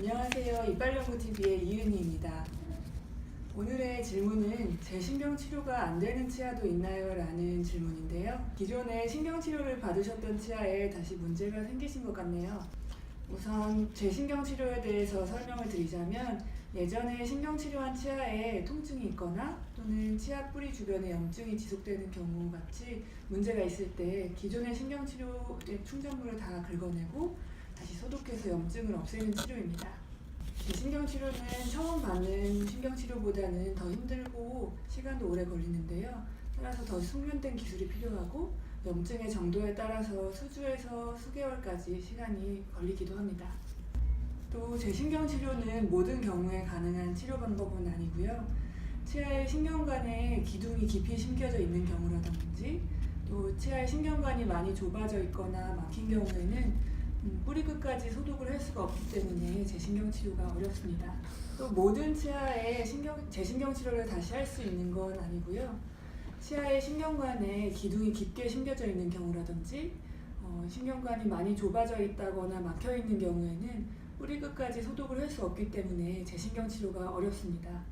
안녕하세요. 이빨연구TV의 이은희입니다. 오늘의 질문은 제 신경치료가 안 되는 치아도 있나요? 라는 질문인데요. 기존에 신경치료를 받으셨던 치아에 다시 문제가 생기신 것 같네요. 우선 제 신경치료에 대해서 설명을 드리자면 예전에 신경치료한 치아에 통증이 있거나 또는 치아 뿌리 주변에 염증이 지속되는 경우 같이 문제가 있을 때 기존의 신경치료의 충전물을 다 긁어내고 다시 소독해서 염증을 없애는 치료입니다. 신경 치료는 처음 받는 신경 치료보다는 더 힘들고 시간도 오래 걸리는데요. 따라서 더 숙련된 기술이 필요하고 염증의 정도에 따라서 수주에서 수개월까지 시간이 걸리기도 합니다. 또 재신경 치료는 모든 경우에 가능한 치료 방법은 아니고요. 치아의 신경관에 기둥이 깊이 심겨져 있는 경우라든지 또 치아의 신경관이 많이 좁아져 있거나 막힌 경우에는 음, 뿌리 끝까지 소독을 할 수가 없기 때문에 재신경 치료가 어렵습니다. 또 모든 치아에 신경, 재신경 치료를 다시 할 수 있는 건 아니고요. 치아의 신경관에 기둥이 깊게 심겨져 있는 경우라든지 어, 신경관이 많이 좁아져 있다거나 막혀 있는 경우에는 뿌리 끝까지 소독을 할 수 없기 때문에 재신경 치료가 어렵습니다.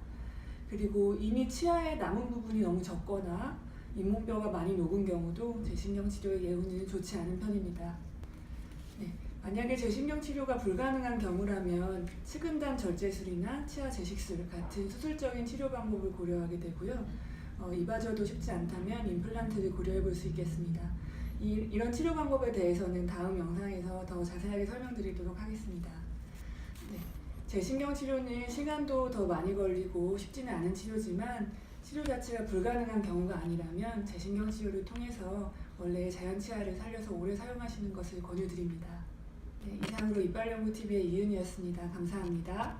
그리고 이미 치아에 남은 부분이 너무 적거나 잇몸뼈가 많이 녹은 경우도 재신경 치료의 예후는 좋지 않은 편입니다. 네, 만약에 재신경 치료가 불가능한 경우라면 측은단 절제술이나 치아 제식술 같은 수술적인 치료 방법을 고려하게 되고요. 어, 이마저도 쉽지 않다면 임플란트를 고려해 볼 수 있겠습니다. 이, 이런 치료 방법에 대해서는 다음 영상에서 더 자세하게 설명드리도록 하겠습니다. 네, 재신경 치료는 시간도 더 많이 걸리고 쉽지는 않은 치료지만 치료 자체가 불가능한 경우가 아니라면 재신경 치료를 통해서 원래 자연 치아를 살려서 오래 사용하시는 것을 권유드립니다. 네, 이상으로 이빨연구TV의 이은이었습니다. 감사합니다.